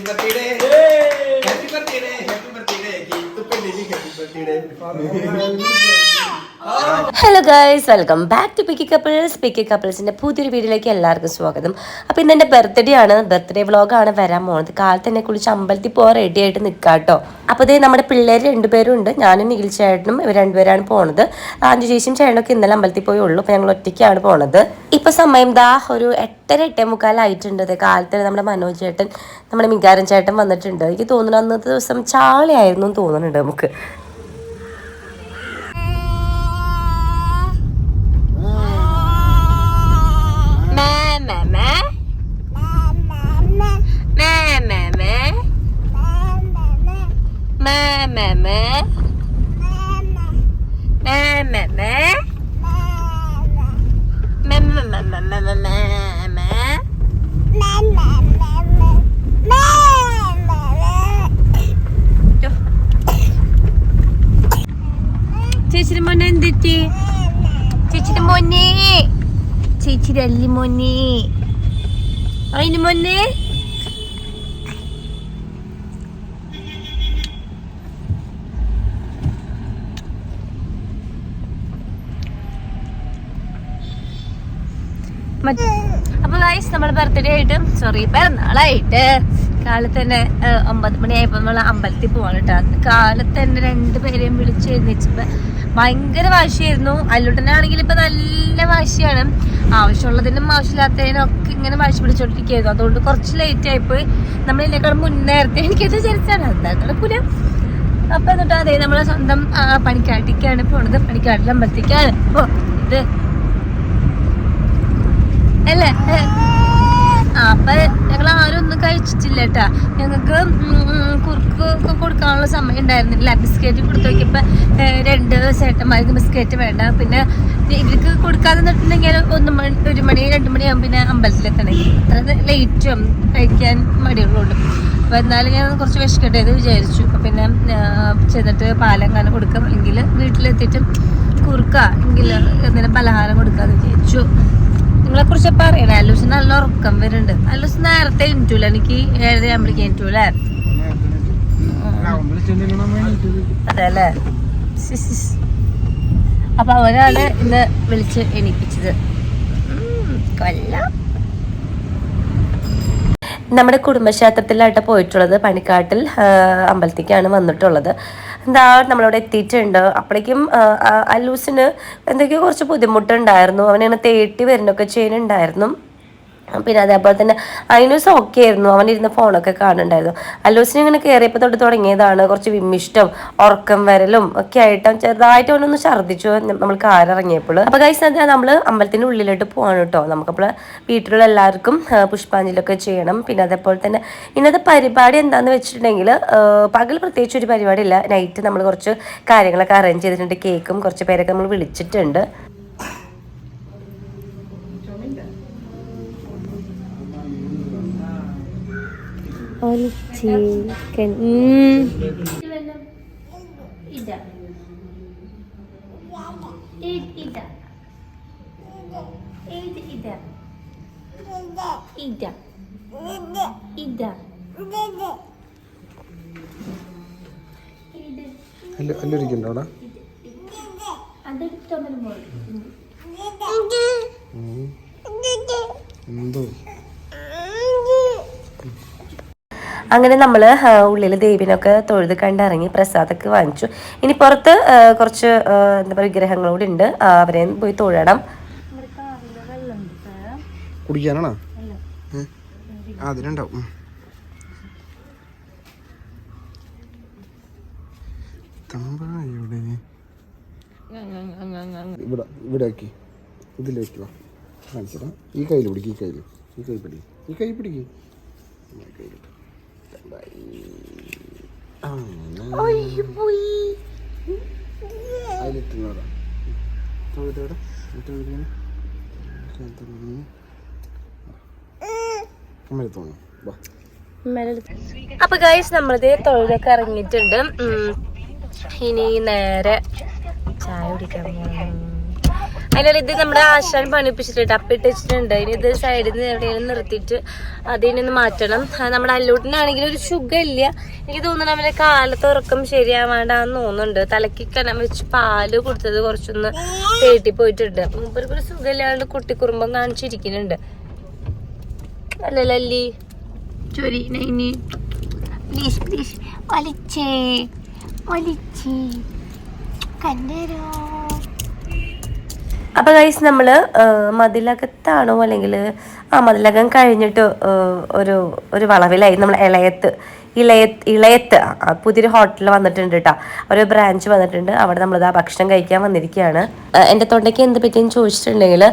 Happy birthday happy birthday happy birthday cake പെണ്ണിന് happy birthday hello guys welcome back to picky couples picky കപ്പിൾസിന്റെ പുതിയൊരു വീഡിയോയിലേക്ക് എല്ലാവർക്കും സ്വാഗതം. അപ്പോൾ ഇന്ന് എന്റെ ബർത്ത്ഡേ ആണ്. ബർത്ത്ഡേ വ്ളോഗാണ് വരാൻ പോകുന്നത് കാലത്ത് തന്നെ കുളിച്ച് അമ്പലത്തിൽ പോകാൻ റെഡി ആയിട്ട് നിൽക്കാട്ടോ അപ്പോൾ ഇതേ നമ്മുടെ പിള്ളേർ രണ്ടുപേരും ഉണ്ട്. ഞാനും നിഖിൽ ചേട്ടനും ഇവർ രണ്ടുപേരാണ് പോണത്. അഞ്ചു ചേച്ചിയും ചേട്ടനൊക്കെ ഇന്നലെ അമ്പലത്തിൽ പോയി ഉള്ളൂ. അപ്പോൾ ഞങ്ങൾ ഒറ്റയ്ക്കാണ് പോണത്. ഇപ്പോൾ സമയം ദാ ഒരു എട്ടര എട്ടേ മുക്കാലായിട്ടുണ്ട് ദേ കാലത്ത് നമ്മുടെ മനോജ് ചേട്ടൻ നമ്മുടെ മികാരൻ ചേട്ടൻ വന്നിട്ടുണ്ട്. എനിക്ക് തോന്നുന്നു അന്നത്തെ ദിവസം ചാളിയായിരുന്നു എന്ന് തോന്നുന്നുണ്ട് നമുക്ക്. ചേച്ചിയുടെ മോനെ എന്തെറ്റി ചേച്ചിയുടെ മോനെ. ചേച്ചിയുടെ അല്ലി മോനെ. അതിന് മോനെ മറ്റ് അപ്പൊ ഗൈസ് നമ്മൾ ബർത്ത്ഡേ ആയിട്ട് സോറി പിറന്നാളായിട്ട് കാലത്ത് തന്നെ ഒമ്പത് മണിയായപ്പോ നമ്മൾ അമ്പലത്തിൽ പോവാണ് കേട്ടോ. കാലത്ത് തന്നെ രണ്ടുപേരെയും വിളിച്ച് എഴുന്നേച്ചപ്പോ ഭയങ്കര വാശിയായിരുന്നു. അല്ലുട്ടനാണെങ്കിൽ ഇപ്പൊ നല്ല വാശിയാണ്. ആവശ്യമുള്ളതിനും ആവശ്യമില്ലാത്തതിനും ഒക്കെ ഇങ്ങനെ വാശി പിടിച്ചോണ്ടിരിക്കുകയായിരുന്നു. അതുകൊണ്ട് കുറച്ച് ലേറ്റ് ആയിപ്പോയി. നമ്മൾ ഇതിനേക്കാൾ എനിക്ക് നേരത്തെ എനിക്കത് വിചാരിച്ചാണ്. എന്താ നടക്കൂല. അപ്പൊ എന്നിട്ട് അതെ നമ്മളെ സ്വന്തം പണിക്കാട്ടിക്കാണ് പോണത്. പണിക്കാട്ടിലെ അമ്പലത്തേക്കാണ് ഓ ഇത് അല്ലേ. അപ്പൊ ഞങ്ങൾ ആരും ഒന്നും കഴിച്ചിട്ടില്ല കേട്ടാ ഞങ്ങൾക്ക് കുറുക്ക് ഒക്കെ കൊടുക്കാനുള്ള സമയം ഉണ്ടായിരുന്നില്ല. ബിസ്ക്കറ്റ് കൊടുത്തു നോക്കിയപ്പോ രണ്ട് ചേട്ടന്മാർക്ക് ബിസ്ക്കറ്റ് വേണ്ട. പിന്നെ ഇവർക്ക് കൊടുക്കാതെ നിന്നിട്ടുണ്ടെങ്കിൽ ഒന്ന് മണി ഒരു മണി രണ്ട് മണിയാകും പിന്നെ അമ്പലത്തിലെത്തണമെങ്കിൽ അത്ര ലേറ്റും കഴിക്കാൻ മടികളുണ്ട് അപ്പൊ എന്നാലും ഞാൻ കുറച്ച് വിശക്കട്ടെ എന്ന് വിചാരിച്ചു പിന്നെ ചെന്നിട്ട് പാലെങ്ങാനും കൊടുക്കാം. എങ്കിൽ വീട്ടിലെത്തിയിട്ട് കുറുക്ക. എങ്കിൽ എന്തെങ്കിലും പലഹാരം കൊടുക്കാന്ന് വിചാരിച്ചു. നിങ്ങളെ കുറിച്ച് പറയണേ. അല്ലൂസ് നല്ല ഉറക്കം വരുന്നുണ്ട്. അല്ലൂസ് നേരത്തെ എണീറ്റൂല. എനിക്ക് ഏഴര ആകുമ്പോഴേക്ക് എണീറ്റൂലേ? അതെല്ലേ അപ്പൊ അവരാണ് ഇന്ന് വിളിച്ച് എണീപ്പിച്ചത്. കൊല്ല. നമ്മുടെ കുടുംബക്ഷേത്രത്തിലായിട്ട് പോയിട്ടുള്ളത് പണിക്കാട്ടിൽ അമ്പലത്തേക്കാണ് വന്നിട്ടുള്ളത്. എന്താ നമ്മളിവിടെ എത്തിയിട്ടുണ്ട്. അപ്പോഴേക്കും അല്ലൂസിന് എന്തൊക്കെയോ കുറച്ച് ബുദ്ധിമുട്ടുണ്ടായിരുന്നു. അവനിങ്ങനെ തേട്ടി വരുന്നൊക്കെ ചെയ്യുന്നുണ്ടായിരുന്നു. പിന്നെ അതേപോലെ തന്നെ അയിനൂസ് ഓക്കെ ആയിരുന്നു അവൻ ഇരുന്ന് ഫോണൊക്കെ കാണുന്നുണ്ടായിരുന്നു. അല്ലൂസിന് ഇങ്ങനെ കയറിയപ്പോൾ തൊട്ട് തുടങ്ങിയതാണ് കുറച്ച് വിമ്മിഷ്ടം ഉറക്കം വരലും ഒക്കെ ആയിട്ട് ചെറുതായിട്ട് അവനൊന്ന് ഛർദ്ദിച്ചു നമ്മൾ കാറിറങ്ങിയപ്പോൾ. അപ്പോൾ കൈസ് എന്താ നമ്മൾ അമ്പലത്തിന്റെ ഉള്ളിലോട്ട് പോവാണ് കേട്ടോ നമുക്കപ്പോൾ വീട്ടിലുള്ള എല്ലാവർക്കും പുഷ്പാഞ്ജലിയൊക്കെ ചെയ്യണം. പിന്നെ അതേപോലെ തന്നെ ഇന്നത്തെ പരിപാടി എന്താണെന്ന് വെച്ചിട്ടുണ്ടെങ്കിൽ പകൽ പ്രത്യേകിച്ച് ഒരു പരിപാടി ഇല്ല നൈറ്റ് നമ്മൾ കുറച്ച് കാര്യങ്ങളൊക്കെ അറേഞ്ച് ചെയ്തിട്ടുണ്ട്. കേക്കും കുറച്ച് പേരൊക്കെ നമ്മൾ വിളിച്ചിട്ടുണ്ട്. ചിക്കൻ ഇതാ. ഇത് അല്ലൊരിക്കണ്ടോ അവിടെ. എന്തോ? അങ്ങനെ നമ്മൾ ഉള്ളിൽ ദേവിനൊക്കെ തൊഴുത് കണ്ടിറങ്ങി പ്രസാദൊക്കെ വാങ്ങിച്ചു. ഇനി പുറത്ത് കുറച്ച് എന്താ പറയുക വിഗ്രഹങ്ങളൂടെ ഉണ്ട്. അവരെയും അവരെ പോയി തൊഴണം. കുടിക്കാനാണോ. തമ്പായുടെ ഇവിടെ ആക്കി ഇതിലേക്ക് വാ. ഈ കയ്യിൽ പിടിക്കും ഈ കയ്യിൽ ഈ കൈ പിടിക്കും. ഈ കൈ പിടിക്കും. അതിലിട്ടുന്നതാ. തൊഴുതോടെ അപ്പൊ ഗൈസ് നമ്മളിത് തൊഴിലൊക്കെ ഇറങ്ങിയിട്ടുണ്ട്. ഇനി നേരെ ചായ കുടിക്കാൻ പോകണം അതിനുള്ള ഇത് നമ്മുടെ ആശാൻ പണിപ്പിച്ചിട്ടുണ്ട് അപ്പിട്ടിട്ടുണ്ട് ഇനി ഇത് സൈഡിൽ നിന്ന് എവിടെയെങ്കിലും നിർത്തിയിട്ട് അതിനൊന്ന് മാറ്റണം. നമ്മുടെ അല്ലൂട്ടിനാണെങ്കിൽ ഒരു സുഖം ഇല്ല. എനിക്ക് തോന്നുന്നു അവരെ കാലത്ത് ഉറക്കം ശരിയാവാണ്ടാന്ന് തോന്നുന്നുണ്ട്. തലക്ക് കനം വെച്ച് പാൽ കൊടുത്തത് കുറച്ചൊന്ന് തേട്ടി പോയിട്ടുണ്ട്. മൂപ്പർക്ക് ഒരു സുഖമില്ലാണ്ട് കുട്ടിക്കുറുമ്പം കാണിച്ചിരിക്കുന്നുണ്ട്. അല്ലല്ലി ചൊരി നൈനി പ്ലീസ് പ്ലീസ്. വലിച്ചേ വലിച്ചേ. കണ്ടരോ? അപ്പൊ ഗൈസ് നമ്മൾ ആ, മതിലകത്താണോ അല്ലെങ്കിൽ ആ മതിലകം കഴിഞ്ഞിട്ട് ഒരു ഒരു വളവിലായി. നമ്മൾ ഇളയത്ത് ഇളയത്ത് ഇളയത്ത് പുതിയൊരു ഹോട്ടൽ വന്നിട്ടുണ്ട് കേട്ടോ ഒരു ബ്രാഞ്ച് വന്നിട്ടുണ്ട്. അവിടെ നമ്മൾ ആ ഭക്ഷണം കഴിക്കാൻ വന്നിരിക്കുകയാണ് എന്റെ തൊണ്ടയ്ക്ക് എന്ത് പറ്റിയെന്ന് ചോദിച്ചിട്ടുണ്ടെങ്കിൽ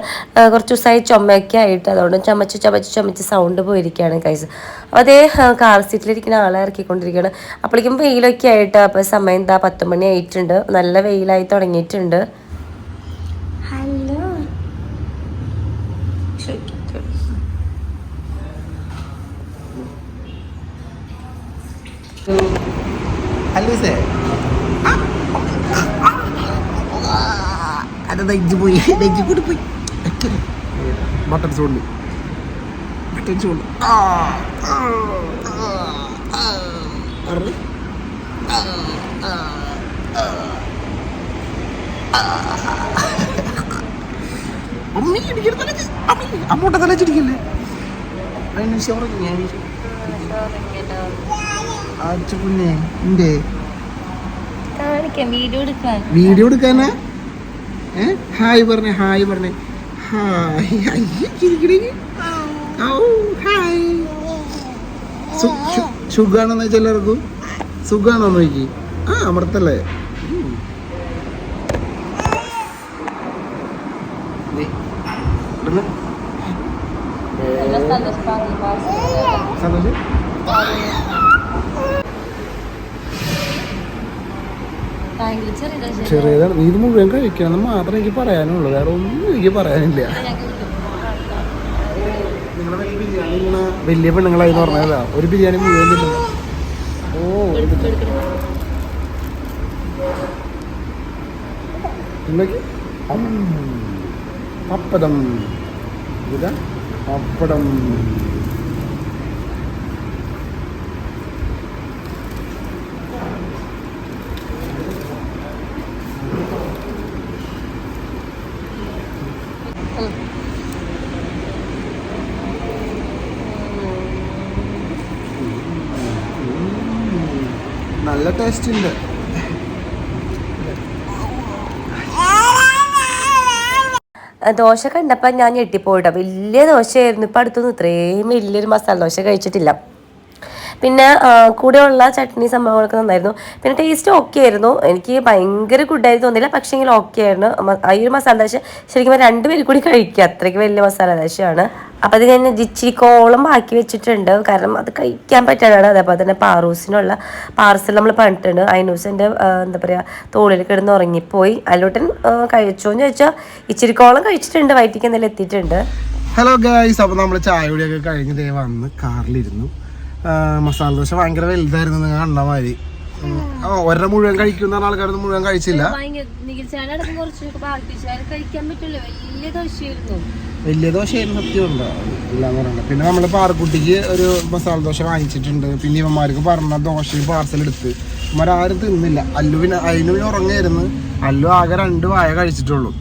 കുറച്ച് ദിവസമായി ചുമയൊക്കെ ആയിട്ട് അതുകൊണ്ട് ചമച്ച് ചമച്ച് ചമച്ച് സൗണ്ട് പോയിരിക്കുകയാണ് കൈസ് അപ്പോൾ അതേ കാർ സീറ്റിലിരിക്കുന്ന ആളെ ഇറക്കിക്കൊണ്ടിരിക്കുകയാണ് അപ്പോഴേക്കും വെയിലൊക്കെ ആയിട്ട് അപ്പോൾ സമയം എന്താ പത്ത് മണി ആയിട്ടുണ്ട്. നല്ല വെയിലായി തുടങ്ങിയിട്ടുണ്ട് ഹലോ അല്ലൂസേ അത് നെഞ്ചു പോയി നെഞ്ചു കൂടി പോയി ബട്ടൺ ചൂണ്ടി ബട്ടൺ ചൂണ്ടി അമ്മി ഇടിക്കരുത് തലക്ക്. അമ്മി അമ്മോട്ടെ അതിന് കുഞ്ഞേ എന്തേ കാണിക്കാം വീഡിയോ എടുക്കാനാ? ഏ? ഹായ് പറഞ്ഞേ ഹായ് പറഞ്ഞേ. ഹായ് അയ്യ ഔ ഹായ്. സുഖാണെന്ന് വെച്ചാൽ എല്ലാവർക്കും സുഖാണോ നോക്കി. ആ അമൃത്തല്ലേ ഉം. ദേ, ഇവിടുന്ന്. സന്തോഷം ചെറിയതാണ്. നീ ഇത് മുഴുവൻ കഴിക്കണമെന്ന് മാത്രമേ എനിക്ക് പറയാനുള്ളൂ. വേറെ ഒന്നും എനിക്ക് പറയാനില്ല. വലിയ പെണ്ണുങ്ങളായി പറഞ്ഞതാ ഒരു ബിരിയാണി മുഴുവൻ ഓ. പപ്പടം. ഇതാ. പപ്പടം നല്ല ടേസ്റ്റ് ഉണ്ട് ദോശ കണ്ടപ്പോൾ ഞാൻ ഞെട്ടിപ്പോയിട്ടോ വലിയ ദോശയായിരുന്നു. ഇപ്പം അടുത്തൊന്നും ഇത്രയും വലിയൊരു മസാല ദോശ കഴിച്ചിട്ടില്ല. പിന്നെ കൂടെയുള്ള ചട്നി സംഭവങ്ങളൊക്കെ നന്നായിരുന്നു. പിന്നെ ടേസ്റ്റ് ഓക്കെ ആയിരുന്നു. എനിക്ക് ഭയങ്കര ഗുഡായി തോന്നിയില്ല. പക്ഷേ എങ്കിൽ ഓക്കെ ആയിരുന്നു. ഈ ഒരു മസാല ദോശ ശരിക്കും രണ്ട് രണ്ടുപേരും കൂടി കഴിക്കുക. അത്രയ്ക്ക് വലിയ മസാല ദോശയാണ്. അപ്പം അത് ഞാൻ ജിച്ചിരിക്കോളം ബാക്കി വെച്ചിട്ടുണ്ട്. കാരണം അത് കഴിക്കാൻ പറ്റാനാണ്. അതേപോലെ തന്നെ പാറൂസിനുള്ള പാർസൽ നമ്മൾ പണിട്ടുണ്ട് അയനൂസിന്റെ എന്താ പറയുക തോളിൽ കിടന്ന് ഉറങ്ങിപ്പോയി. അല്ലോട്ടൻ കഴിച്ചോന്ന് ചോദിച്ചാൽ ഇച്ചിരിക്കോളം കഴിച്ചിട്ടുണ്ട്. വയറ്റിക്ക് എന്തെങ്കിലും എത്തിയിട്ടുണ്ട്. ഹലോ ഗായ്സ് അപ്പോൾ നമ്മൾ ചായ കുടിയൊക്കെ കഴിഞ്ഞ് ദേ വന്ന് കാറിലിരുന്നു. മസാല ദോശ ഭയങ്കര വലുതായിരുന്നു നിങ്ങൾ കണ്ട മാതിരി. ഒരെണ്ണം മുഴുവൻ കഴിക്കുന്ന ആൾക്കാരൊന്നും മുഴുവൻ കഴിച്ചില്ല. വലിയ ദോശയായിരുന്നു. വലിയ എല്ലാം പറയണ്ട പിന്നെ നമ്മൾ പാറക്കുട്ടിക്ക് ഒരു മസാല ദോശ വാങ്ങിച്ചിട്ടുണ്ട്. പിന്നെ ഇവന്മാർക്ക് പറഞ്ഞ ദോശ പാർസൽ എടുത്ത് ഇവന്മാരും തിന്നില്ല. അല്ലു പിന്നെ അതിന് പിന്നെ ഉറങ്ങായിരുന്നു. അല്ലു ആകെ രണ്ട് വായ കഴിച്ചിട്ടുള്ളൂ.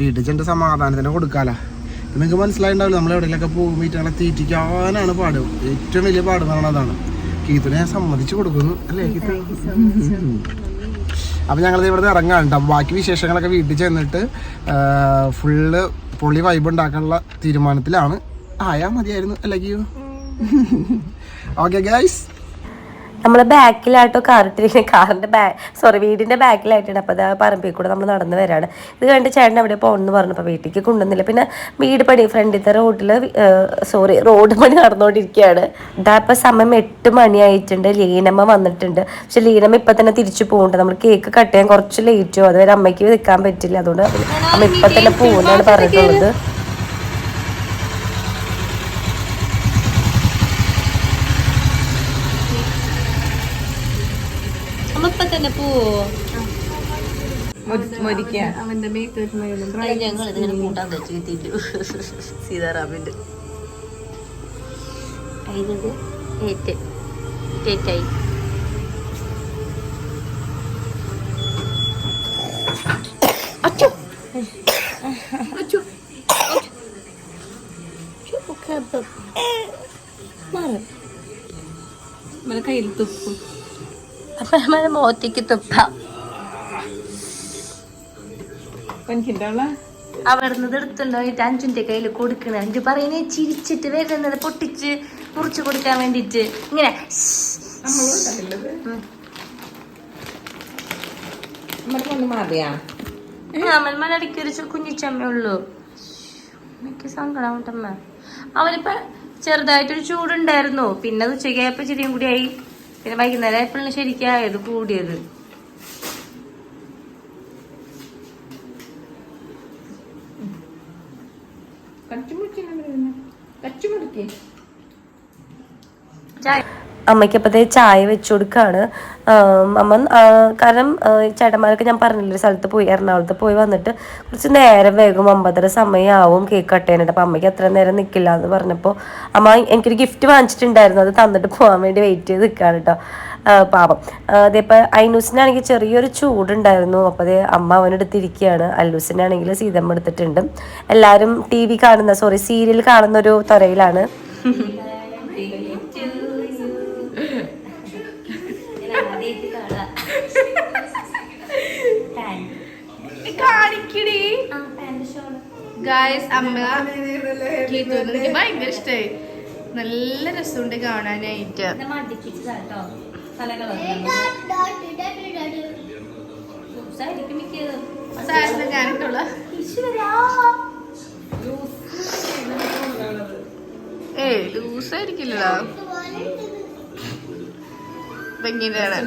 വീട്ടിൽ ചെന്നിട്ട് സമാധാനത്തിന് കൊടുക്കാലോ. നിങ്ങൾക്ക് മനസ്സിലായിട്ടുണ്ടാവില്ല നമ്മൾ എവിടെയെങ്കിലൊക്കെ പോകും വീട്ടുകളെ തീറ്റിക്കാനാണ് പാട്. ഏറ്റവും വലിയ പാട് എന്ന് അതാണ്. കീത്തുനെ ഞാൻ സമ്മതിച്ചു കൊടുക്കുന്നു അല്ലേ കീത്ത? അപ്പം ഞങ്ങൾ ഇവിടെ ഇറങ്ങാൻ കേട്ടോ ബാക്കി വിശേഷങ്ങളൊക്കെ വീട്ടിൽ ചെന്നിട്ട് ഫുള്ള് പൊളി വൈബ് ഉണ്ടാക്കാനുള്ള തീരുമാനത്തിലാണ്. ആയാ മതിയായിരുന്നു അല്ലെങ്കിൽ ഓക്കെ ഗൈസ് നമ്മൾ ബാക്കിലായിട്ടോ കാറിട്ടിരിക്കുന്ന. കാറിന്റെ ബാ സോറി വീടിന്റെ ബാക്കിലായിട്ടാണ്. അപ്പോൾ അത് പറമ്പിൽ കൂടെ നമ്മൾ നടന്നു വരാണ്. ഇത് കണ്ട് ചേട്ടൻ അവിടെ പോകണമെന്ന് പറഞ്ഞപ്പോൾ വീട്ടിലേക്ക് കൊണ്ടുവന്നില്ല. പിന്നെ വീട് പണി ഫ്രണ്ടിലത്തെ റോഡിൽ സോറി റോഡ് പണി നടന്നുകൊണ്ടിരിക്കുകയാണ് ഇതാ ഇപ്പോൾ സമയം എട്ട് മണിയായിട്ടുണ്ട്. ലീനമ്മ വന്നിട്ടുണ്ട്. പക്ഷെ ലീനമ്മ ഇപ്പം തന്നെ തിരിച്ചു പോകുന്നുണ്ട് നമ്മൾ കേക്ക് കട്ട് ചെയ്യാൻ കുറച്ച് ലേറ്റോ അതുവരെ അമ്മയ്ക്ക് നിൽക്കാൻ പറ്റില്ല. അതുകൊണ്ട് അമ്മ ഇപ്പം തന്നെ പോകുന്നതാണ് പറഞ്ഞിട്ടുള്ളത്. ഇപ്പം തന്നെ പോവോ അവന്റെ ഞങ്ങൾ ഇതിങ്ങനെ കൂട്ടാൻ വെച്ച് കിട്ടിയിട്ടു. സീതാറാമിന്റെ. ഇത് ഏറ്റ് ഏറ്റായി കയ്യിൽ തുപ്പും. അപ്പൊ നമ്മളെ മോത്തിക്ക് തുപ്പാം. അവിടുന്ന് എടുത്തുണ്ടായിട്ട് അഞ്ചിന്റെ കയ്യിൽ കൊടുക്കണ. അഞ്ചു പറയുന്നേ ചിരിച്ചിട്ട് വരുന്നത് പൊട്ടിച്ച് മുറിച്ചു കൊടുക്കാൻ വേണ്ടിട്ട്. ഇങ്ങനെ. മലടിക്ക് ഒരു കുഞ്ഞിച്ചമ്മയുള്ളൂ എനിക്ക് സങ്കടമുണ്ടമ്മ അവനിപ്പോ ചെറുതായിട്ടൊരു ചൂടുണ്ടായിരുന്നു. പിന്നെ അത് ഉച്ചയ്ക്കായപ്പോ ചെടിയും കൂടി ആയി. പിന്നെ വൈകുന്നേരം ആയപ്പോഴാണ് ശരിക്കായത് കൂടിയത്. അമ്മയ്ക്കപ്പത്തെ ചായ വെച്ചു കൊടുക്കാണ്. അമ്മ കാരണം ചേട്ടന്മാരൊക്കെ ഞാൻ പറഞ്ഞില്ല സ്ഥലത്ത് പോയി എറണാകുളത്ത് പോയി വന്നിട്ട് കുറച്ച് നേരം വേഗം ഒമ്പതര സമയമാവും കേക്ക് കട്ട് ചെയ്യാനായിട്ട്. അപ്പം അമ്മയ്ക്ക് അത്ര നേരം നിൽക്കില്ല എന്ന് പറഞ്ഞപ്പോൾ അമ്മ എനിക്കൊരു ഗിഫ്റ്റ് വാങ്ങിച്ചിട്ടുണ്ടായിരുന്നു. അത് തന്നിട്ട് പോകാൻ വേണ്ടി വെയിറ്റ് ചെയ്ത് നിൽക്കുകയാണ് കേട്ടോ പാപം അതേപോലെ ഐനൂസിനാണെങ്കിൽ ചെറിയൊരു ചൂടുണ്ടായിരുന്നു. അപ്പോൾ അതേ അമ്മ അവനെടുത്തിരിക്കുകയാണ് അല്ലൂസിനാണെങ്കിൽ സീതമ്മ എടുത്തിട്ടുണ്ട്. എല്ലാവരും ടി വി കാണുന്ന സോറി സീരിയൽ കാണുന്ന ഒരു ത്വരയിലാണ് കാണിക്കടി ഗായസ് അമ്മ എനിക്ക് ഭയങ്കര ഇഷ്ടമായി നല്ല രസമുണ്ട് കാണാനായിട്ട്. ഞാനിട്ടുള്ള ഏ ലൂസായിരിക്കില്ലടാ. ഭംഗിയാണ്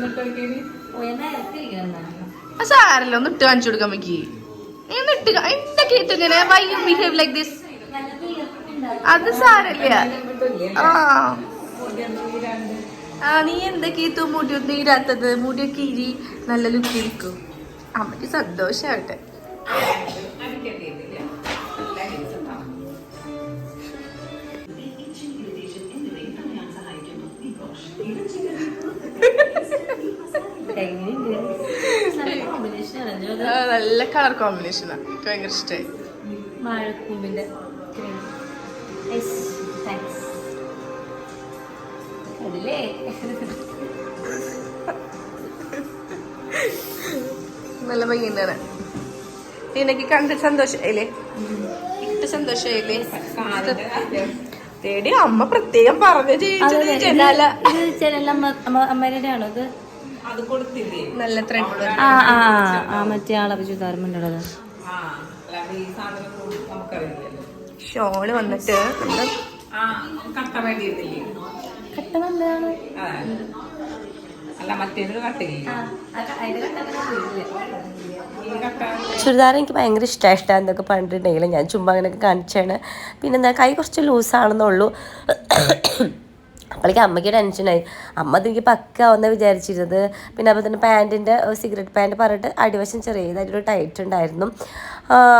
സാരല്ലോ സാരല്ല ഒന്ന് ഇട്ട് കാണിച്ചു കൊടുക്കാൻ പറ്റി. കാ- എന്താ കേട്ടു ഇങ്ങനെ why you behave like this അത് സാരല്ല ആ. ആ നീ എന്താ മുടി മുടിയൊന്നും ഇരാത്തത് മുടിയൊക്കെ ഇരി. നല്ല ലുക്കിരിക്കും അമ്മയ്ക്ക് സന്തോഷാവട്ടെ. ആ, നല്ല കളർ കോമ്പിനേഷൻ എനിക്ക് ഭയങ്കര ഇഷ്ടമായി വാഴക്കൂമ്പിന്റെ അതിലേ നല്ല ഭംഗിയാണ് നിനക്ക് കണ്ടിട്ട് സന്തോഷമായില്ലേ? ഇട്ട് സന്തോഷമായില്ലേ? തേടി അമ്മ പ്രത്യേകം പറഞ്ഞു ചെയ്യിച്ചത് ജനാല. അമ്മയുടെ ആണോ ഇത്? നല്ല ത്രെഡ് ആ ആ ആ മറ്റേ ആളെ ചുതാരമുണ്ടത് ഷോൾ വന്നിട്ട് നമ്മൾ കട്ട നല്ലതാണ്. ചുരിദാർ എനിക്ക് ഭയങ്കര ഇഷ്ടമാണ് എന്തൊക്കെ എന്നൊക്കെ പറഞ്ഞിട്ടുണ്ടെങ്കിൽ ഞാൻ ചുമ്മാ അങ്ങനെയൊക്കെ കാണിച്ചാണ് പിന്നെന്താ കൈ കുറച്ച് ലൂസാണെന്നുള്ളൂ അപ്പോഴേക്കും അമ്മയ്ക്ക് ടെൻഷനായി. അമ്മ അതെനിക്ക് പക്കാവെന്ന് വിചാരിച്ചിരുന്നത്. പിന്നെ അപ്പോൾ തന്നെ പാന്റിന്റെ സിഗരറ്റ് പാന്റ് പറഞ്ഞിട്ട് അടിവശം ചെറിയതായിട്ടൊരു ടൈറ്റ് ഉണ്ടായിരുന്നു.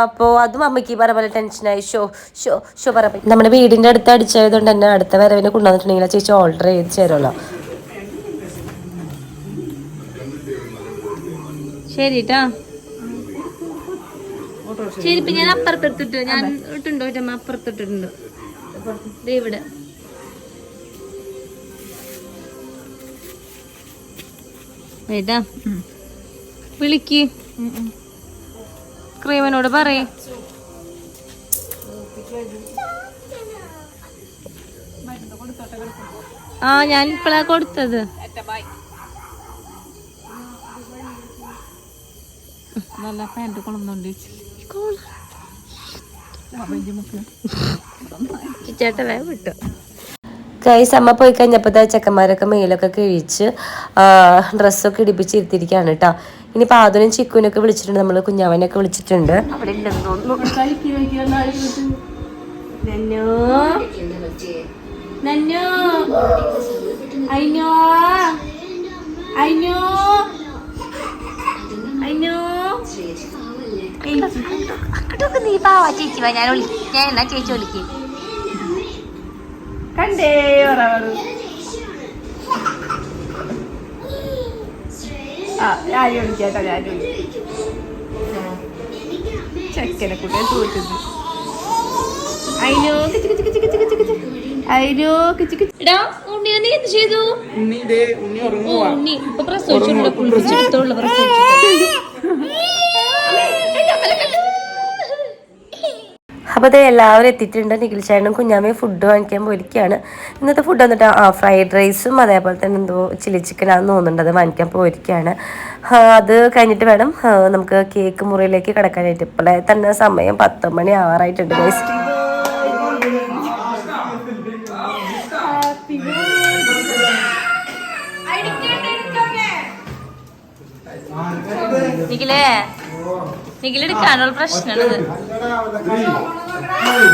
അപ്പോൾ അതും അമ്മയ്ക്ക് പറഞ്ഞ പോലെ ടെൻഷനായി. ഷോ ഷോ ഷോ പറയാം നമ്മുടെ വീടിന്റെ അടുത്ത് അടിച്ചായതുകൊണ്ട് തന്നെ അടുത്ത വരവിനെ കൊണ്ടുവന്നിട്ടുണ്ടെങ്കിൽ ചേച്ചി ഓർഡർ ചെയ്ത് ചേരുമല്ലോ ശരിട്ടാ. ശരി ഞാൻ അപ്പുറത്തെടുത്തിട്ട് ഞാൻ ഇട്ടുണ്ടോ? ദേ ഇവിടെ. ഏട്ടാ വിളിക്ക്. ക്രീമനോട് പറയ്. ആ ഞാൻ ഇപ്പളാ കൊടുത്തത്. നല്ല പാന്റ് കൊണ്ടുവന്നോണ്ട്. ചേട്ടൻ വേഗം വിട്ടു. കൈസ് അമ്മ പോയി കഴിഞ്ഞപ്പോൾ ചെക്കന്മാരൊക്കെ മേലൊക്കെ കിഴിച്ച് ഡ്രസ്സൊക്കെ ഇടിപ്പിച്ച് ഇരുത്തിയിരിക്കുകയാണ് കേട്ടോ ഇനി പാതുനും ചിക്കുവിനൊക്കെ വിളിച്ചിട്ടുണ്ട് നമ്മൾ കുഞ്ഞാവനൊക്കെ വിളിച്ചിട്ടുണ്ട്. അവിടെ നീ പാവാ ചേച്ചി വാ ഞാൻ വിളി ഞാൻ എന്നാ ചേച്ചി വിളിക്ക്. കണ്ടേ പറയാറ് ആ ഞാൻ വിളിക്കാട്ടോ ഞാൻ ചെക്കനെ കൂട്ടി തോറ്റുന്നു. അയിനോ കിച്ചു കിച്ചു കിച്ചു കിച്ചു കിച്ചു കിച്ച്. അയിനോ കിച്ച് കിച്ച്. എടാ ഉണ്ണി നീ എന്ത് ചെയ്തു? ഉണ്ണി ദേ ഉണ്ണി ഉറങ്ങുവാ. ഉണ്ണി. ഇപ്പൊ പ്രസവിച്ചിട്ടുണ്ട് കുളിപ്പിച്ചെടുത്തോളൂ പ്രസവിച്ചിട്ട് അപ്പോൾ അത് എല്ലാവരും എത്തിയിട്ടുണ്ട്. നിഖിൽ ചേട്ടനും കുഞ്ഞാമ്മയും ഫുഡ് വാങ്ങിക്കാൻ പോയിരിക്കുകയാണ്. ഇന്നത്തെ ഫുഡ് വന്നിട്ട് ആ ഫ്രൈഡ് റൈസും അതേപോലെ തന്നെ എന്തോ ചില്ലി ചിക്കൻ ആണെന്ന് തോന്നുന്നുണ്ട്. അത് വാങ്ങിക്കാൻ പോയിരിക്കുകയാണ്. അത് കഴിഞ്ഞിട്ട് വേണം നമുക്ക് കേക്ക് മുറിയിലേക്ക് കിടക്കാനായിട്ട്. ഇപ്പോഴേ തന്നെ സമയം പത്ത് മണി ആറായിട്ടുണ്ട് ഗൈസ് നിഖിലേ നിഖിലെടുക്കാനുള്ള പ്രശ്നമാണത് ഹാപ്പി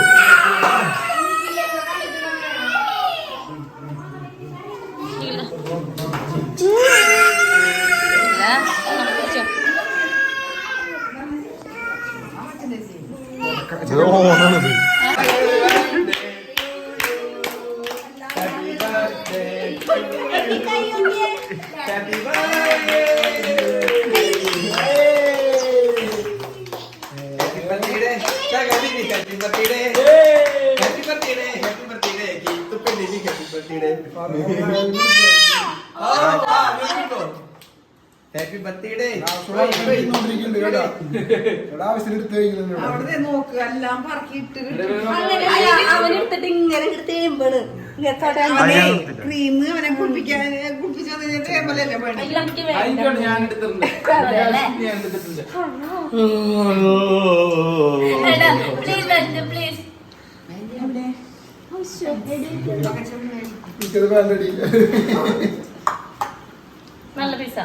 അവനെടുത്തിട്ട് ഇങ്ങനെ തേമ്പാണ്. ക്രീം അവനെ കുളിപ്പിക്കാൻ പ്ലീസ് നല്ല പൈസ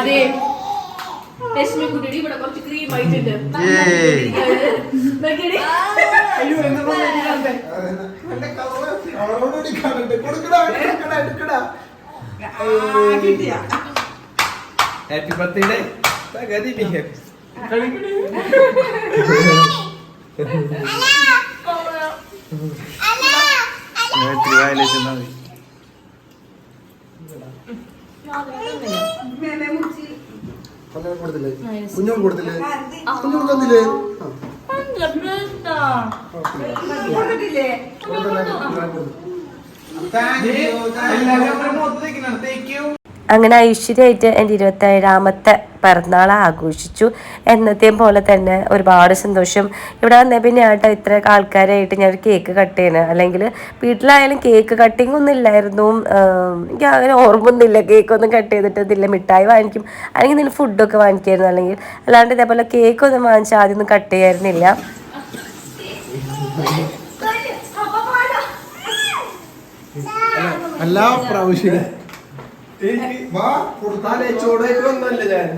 അതെ. രശ്മി കുട്ടിയുടെ ഇവിടെ കുറച്ച് ക്രീം ആയിട്ടുണ്ട്. അയ്യോ ഹാപ്പി ബർത്ത്ഡേ തകതി ബി ഹാപ്പി കൊല്ലം കൊടുത്തില്ലേ കുഞ്ഞോൾ കൊടുത്തില്ലേ കുഞ്ഞോൾ തന്നില്ലേ കൊടുത്തില്ലേ അങ്ങനെ ഐശ്വര്യമായിട്ട് എന്റെ ഇരുപത്തേഴാമത്തെ പിറന്നാൾ ആഘോഷിച്ചു. എന്നത്തെയും പോലെ തന്നെ ഒരുപാട് സന്തോഷം. ഇവിടെ വന്നേ പിന്നെ ആട്ടോ ഇത്ര ആൾക്കാരായിട്ട് ഞാൻ കേക്ക് കട്ട് ചെയ്യണം. അല്ലെങ്കിൽ വീട്ടിലായാലും കേക്ക് കട്ടിങ് ഒന്നും ഇല്ലായിരുന്നു. എനിക്ക് അങ്ങനെ ഓർമ്മയൊന്നുമില്ല. കേക്കൊന്നും കട്ട് ചെയ്തിട്ടൊന്നുമില്ല. മിഠായി വാങ്ങിക്കും. അല്ലെങ്കിൽ എന്തെങ്കിലും ഫുഡൊക്കെ വാങ്ങിക്കായിരുന്നു. അല്ലെങ്കിൽ അല്ലാണ്ട് ഇതേപോലെ കേക്കൊന്നും വാങ്ങിച്ചാൽ ആദ്യമൊന്നും കട്ട് ചെയ്യായിരുന്നില്ല. എല്ലാ പ്രാവശ്യം വാ കൊടുത്താലേ ചോടായിട്ട് വന്നല്ലേ ഞാൻ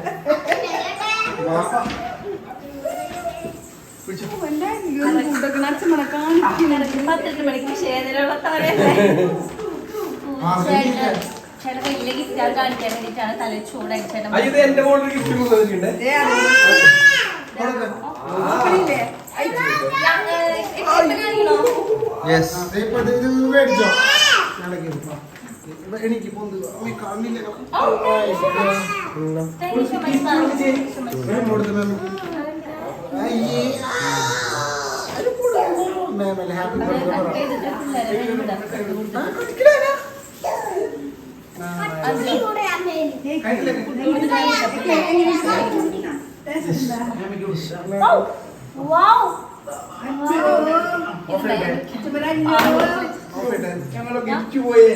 യെസ് മേടിച്ചോ ഇപ്പൊ എനിക്ക് കാണില്ല മാം അല്ല ഹാപ്പി ബർത്ത്ഡേ ഞങ്ങളെ ഗിഫ്റ്റ് പോയേ.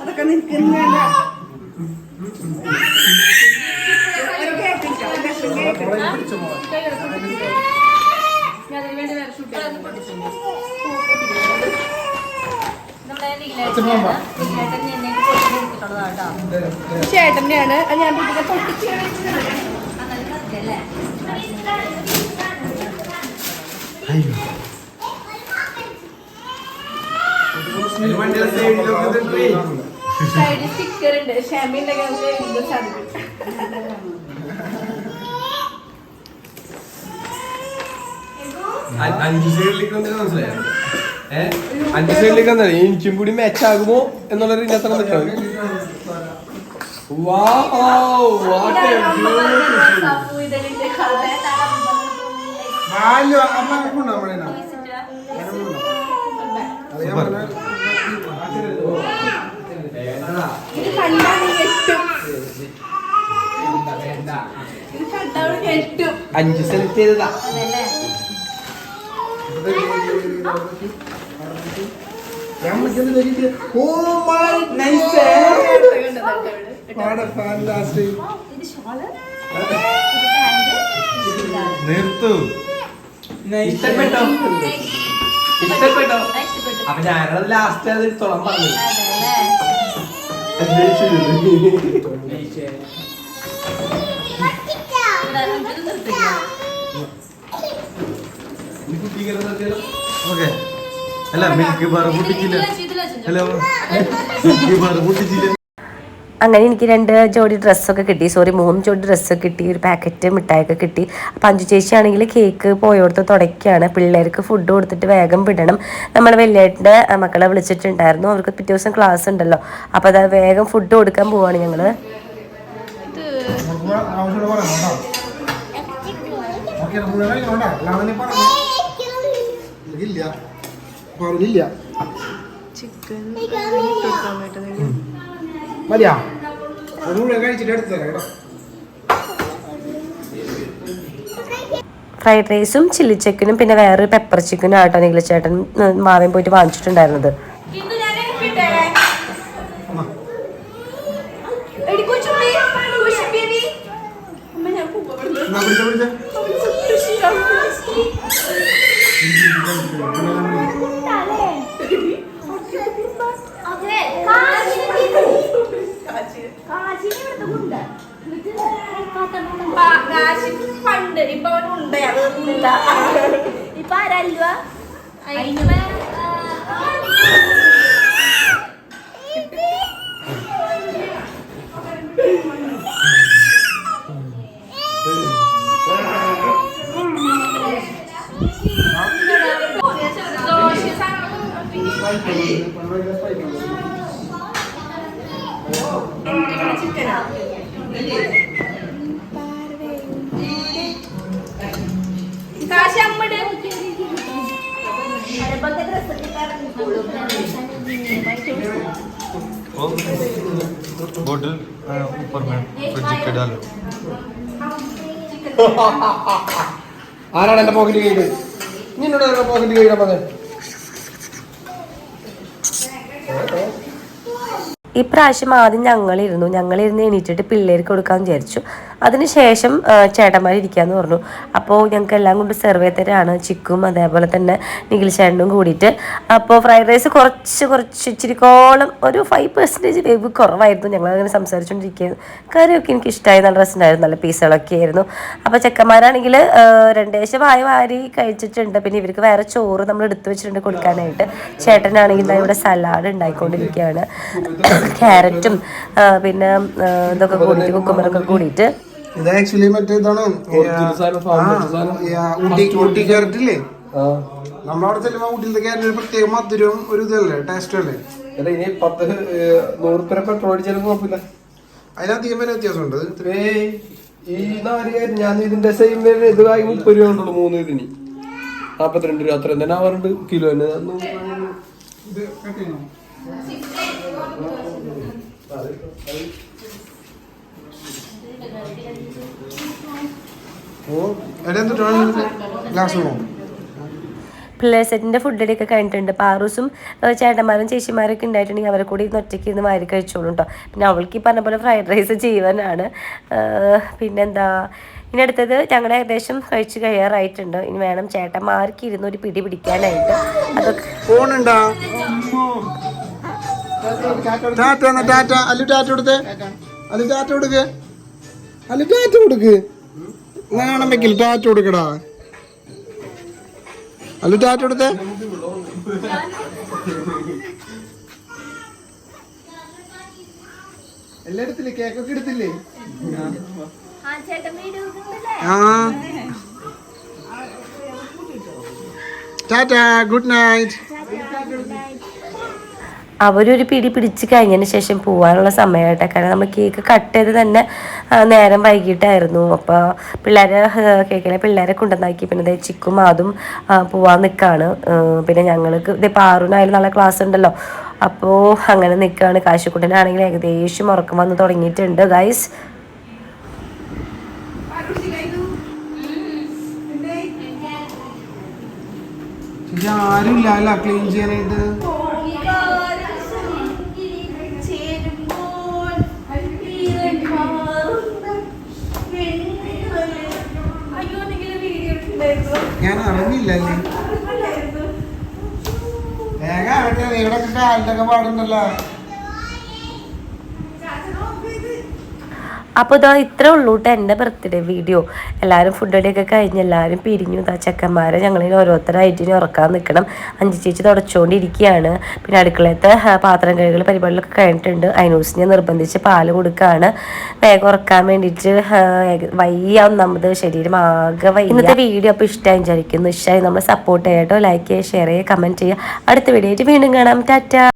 അതൊക്കെ നിൽക്കുന്നില്ല ഒരു കേക്ക് ഇട്ടോ, ഒരു കഷ്ണം കേക്ക് നമ്മുടെ നീലേട്ടൻ നീലേട്ടൻ എന്നെ കൊടുത്തിട്ടുള്ളതാ കേട്ടോ ചേട്ടന്റെയാണ് അത് ഞാൻ പിന്നെ ഇട്ടിട്ടേ. സൈഡിൽ സ്റ്റിക്കർ ഉണ്ട് ഷാമിന്റെ എന്ത് സാധിക്കും അഞ്ച് സൈഡിലേക്ക് വന്നത് മനസ്സിലായോ? ഏഹ് അഞ്ച് സൈഡിലേക്ക് വന്നത് എനിക്കും കൂടി മാച്ച് ആകുമോ എന്നുള്ളൊരു ഇന്നത്തെ നിൽക്കണം അഞ്ച് സെലക്ട് ചെയ്തതാ. ഞാൻ വിളിക്കുന്നത് വരില്ല. ഓ മൈ ഫാന്റാസ്റ്റിക് ഷോൾ ഇത് പാന്റ് നിർത്തു. ഇഷ്ടപ്പെട്ടോ? ഇഷ്ടപ്പെട്ടോ? അപ്പൊ ഞാനത് ലാസ്റ്റ് അത് എടുത്തോളാം പറഞ്ഞു. നിർത്തില്ല ഓക്കെ. അല്ല മിൽക്ക് ബാർ പൊട്ടിച്ചില്ല. ഇതിൽ വെച്ചു ഹലോ. Milk bar പൊട്ടിച്ചില്ല. അങ്ങനെ എനിക്ക് രണ്ട് ജോഡി ഡ്രസ്സൊക്കെ കിട്ടി. സോറി മൂന്ന് ജോഡി ഡ്രസ്സ് കിട്ടി. ഒരു പാക്കറ്റ് മിഠായിയൊക്കെ കിട്ടി. അപ്പം അഞ്ചു ചേച്ചി ആണെങ്കിൽ കേക്ക് പോയോടത്ത് തുടയ്ക്കുകയാണ്. പിള്ളേർക്ക് ഫുഡ് കൊടുത്തിട്ട് വേഗം വിടണം. നമ്മൾ വലിയേട്ടന്റെ മക്കളെ വിളിച്ചിട്ടുണ്ടായിരുന്നു. അവർക്ക് പിറ്റേ ദിവസം ക്ലാസ് ഉണ്ടല്ലോ. അപ്പോൾ അത് വേഗം ഫുഡ് കൊടുക്കാൻ പോവാണ് ഞങ്ങൾ ഓക്കെ ചിക്കൻ മതിയാ? ഒരു മുഴുവൻ കഴിച്ചിട്ട് എടുത്തു തരാം കേട്ടോ. ഫ്രൈഡ് റൈസും ചില്ലി ചിക്കനും പിന്നെ വേറൊരു പെപ്പർ ചിക്കനും ആട്ടോ നിഖില ചേട്ടൻ മാവൻ മാവേം പോയിട്ട് വാങ്ങിച്ചിട്ടുണ്ടായിരുന്നത്. ഞാൻ എടുക്കട്ടെ എടി കൊച്ചുമ്മി കൊച്ചുമ്മി അമ്മ ഞാൻ പോവാ എന്നാ പിടിച്ച പിടിച്ച പണ്ട് ഇപ്പൊ അവൻ ഉണ്ടയാണ് ഉണ്ട ഇപ്പൊ ആരല്ല കാശ് അമ്മട് बोतल ऊपर में फ्रिज के डालो ആരാണ് എന്റെ പോക്കറ്റ് കൈയിട്ട് നിന്നോട് പോക്കറ്റ് കൈയിടാൻ പറഞ്ഞത് ഇപ്രാവശ്യം ആദ്യം ഞങ്ങളിരുന്നു. ഞങ്ങളിരുന്ന് എണീറ്റിട്ട് പിള്ളേർക്ക് കൊടുക്കാൻ വിചാരിച്ചു. അതിനുശേഷം ചേട്ടന്മാർ ഇരിക്കാന്ന് പറഞ്ഞു. അപ്പോൾ ഞങ്ങൾക്ക് എല്ലാം കൊണ്ട് സെർവ് ചെയ്തരാണ്. ചിക്കും അതേപോലെ തന്നെ നിഖിൽ ചേട്ടനും കൂടിയിട്ട്. അപ്പോൾ ഫ്രൈഡ് റൈസ് കുറച്ച് കുറച്ച് ഇച്ചിരിക്കോളം ഒരു ഫൈവ് പെർസെന്റേജ് വേവ് കുറവായിരുന്നു. ഞങ്ങൾ അങ്ങനെ സംസാരിച്ചുകൊണ്ടിരിക്കുന്നത് കറിയൊക്കെ എനിക്ക് ഇഷ്ടമായി നല്ല രസമുണ്ടായിരുന്നു നല്ല പീസുകളൊക്കെ ആയിരുന്നു. അപ്പോൾ ചെക്കന്മാരാണെങ്കിൽ രണ്ടേശം വായ വാരി കഴിച്ചിട്ടുണ്ട്. പിന്നെ ഇവർക്ക് വേറെ ചോറ് നമ്മൾ എടുത്തു വെച്ചിട്ടുണ്ട് കൊടുക്കാനായിട്ട്. ചേട്ടനാണെങ്കിൽ ഇവിടെ സലാഡ് ഉണ്ടായിക്കൊണ്ടിരിക്കുകയാണ് ക്യാരറ്റും പിന്നെ ഇതൊക്കെ കൂടിയിട്ട് കുക്കുമ്പറൊക്കെ കൂടിയിട്ട്. ഇത് ആക്ച്വലി മറ്റേ ഇതാണ് ഊട്ടി ഊട്ടി നമ്മളവിടെ ചെല്ലുമ്പോ ഊട്ടിയിലത്തെ ക്യാരറ്റ് പ്രത്യേക മധുരവും ഒരു ഇതല്ലേ ടേസ്റ്റ് അല്ലേ? ഇനി പത്ത് നൂറ് പേരെ പെട്രോൾ അടിച്ചാലും കുഴപ്പമില്ല. അതിനധികം വരെ വ്യത്യാസമുണ്ട്. ഈ നാലുകാരൻ ഞാൻ ഇതിന്റെ സെയിം ഇത് കായി മുപ്പത് രൂപ ഉണ്ടുള്ളൂ മൂന്ന് ഇതിന്. നാപ്പത്തിരണ്ട് രൂപ അത്ര തന്നെ ആവാറുണ്ട് കിലോന് ഇത് പിള്ളേർ സെറ്റിന്റെ ഫുഡടിയൊക്കെ കഴിഞ്ഞിട്ടുണ്ട്. പാറൂസും ചേട്ടന്മാരും ചേച്ചിമാരൊക്കെ ഉണ്ടായിട്ടുണ്ടെങ്കിൽ അവരെ കൂടി ഇന്ന് ഒറ്റയ്ക്ക് ഇരുന്ന് വാരി കഴിച്ചോളും കേട്ടോ പിന്നെ അവൾക്ക് ഈ പറഞ്ഞ പോലെ ഫ്രൈഡ് റൈസ് ജീവനാണ്. പിന്നെന്താ? ഇനി അടുത്തത് ഞങ്ങൾ ഏകദേശം കഴിച്ച് കഴിയാറായിട്ടുണ്ട്. ഇനി വേണം ചേട്ടന്മാർക്ക് ഇരുന്ന് ഒരു പിടി പിടിക്കാനായിട്ട്. അതൊക്കെ ടാറ്റ കൊടുക്ക്. അല്ലു ടാറ്റ കൊടുക്കടാ. അല്ല ടാറ്റ കൊടുത്തേ. എല്ലാം എടുത്തില്ലേ കേക്കൊക്കെ എടുത്തില്ലേ? ആ ടാറ്റ ഗുഡ് നൈറ്റ് അവരൊരു പിടി പിടിച്ച് കഴിഞ്ഞതിന് ശേഷം പോകാനുള്ള സമയമായിട്ടെ. കാരണം നമ്മൾ കേക്ക് കട്ട് ചെയ്ത് തന്നെ നേരം വൈകിട്ടായിരുന്നു. അപ്പോൾ പിള്ളേരെ കേക്കിലെ പിള്ളേരെ കൊണ്ടുവന്നാക്കി. പിന്നെ ചിക്കും അതും പോവാൻ നിൽക്കുകയാണ് പിന്നെ ഞങ്ങൾക്ക് ഇത് പാറുനായാലും നല്ല ക്ലാസ് ഉണ്ടല്ലോ. അപ്പോൾ അങ്ങനെ നിൽക്കുകയാണ് കാശിക്കുട്ടനാണെങ്കിൽ ഏകദേശം ഉറക്കം വന്ന് തുടങ്ങിയിട്ടുണ്ട് ഗൈസ് ആരും ഇല്ല ക്ലീൻ ചെയ്യാനായിട്ട്. ഞാൻ അറിഞ്ഞില്ലല്ലേ വേഗം ഇവിടെ കാലിലൊക്കെ പാടുണ്ടല്ലോ അപ്പോൾ ഇതാ ഇത്രേ ഉള്ളൂ കേട്ടോ എന്റെ ബർത്ത്ഡേ വീഡിയോ എല്ലാവരും ഫുഡ് ഒക്കെ കഴിഞ്ഞ് എല്ലാവരും പിരിഞ്ഞു. ഇതാ ചെക്കന്മാരെ ഞങ്ങളിൽ ഓരോരുത്തരായിട്ട് ഇനി ഉറക്കാൻ നിൽക്കണം അഞ്ച് ചേച്ചി തുടച്ചുകൊണ്ടിരിക്കുകയാണ് പിന്നെ അടുക്കളത്തെ പാത്രം കഴുകൽ പരിപാടികളൊക്കെ കഴിഞ്ഞിട്ടുണ്ട്. അതിനൂസിനെ നിർബന്ധിച്ച് പാൽ കൊടുക്കുകയാണ് വേഗം ഉറക്കാൻ വേണ്ടിയിട്ട് വയ്യാവും നമ്മുടെ ശരീരം ആകെ വയ്യ. ഇന്നത്തെ വീഡിയോ അപ്പോൾ ഇഷ്ടമായി വിചാരിക്കുന്നു. ഇഷ്ടമായി നമ്മൾ സപ്പോർട്ട് ചെയ്യാട്ടോ ലൈക്ക് ചെയ്യുക ഷെയർ ചെയ്യുക കമന്റ് ചെയ്യുക അടുത്ത വീഡിയോ ആയിട്ട് വീണ്ടും കാണാം. ടാറ്റ.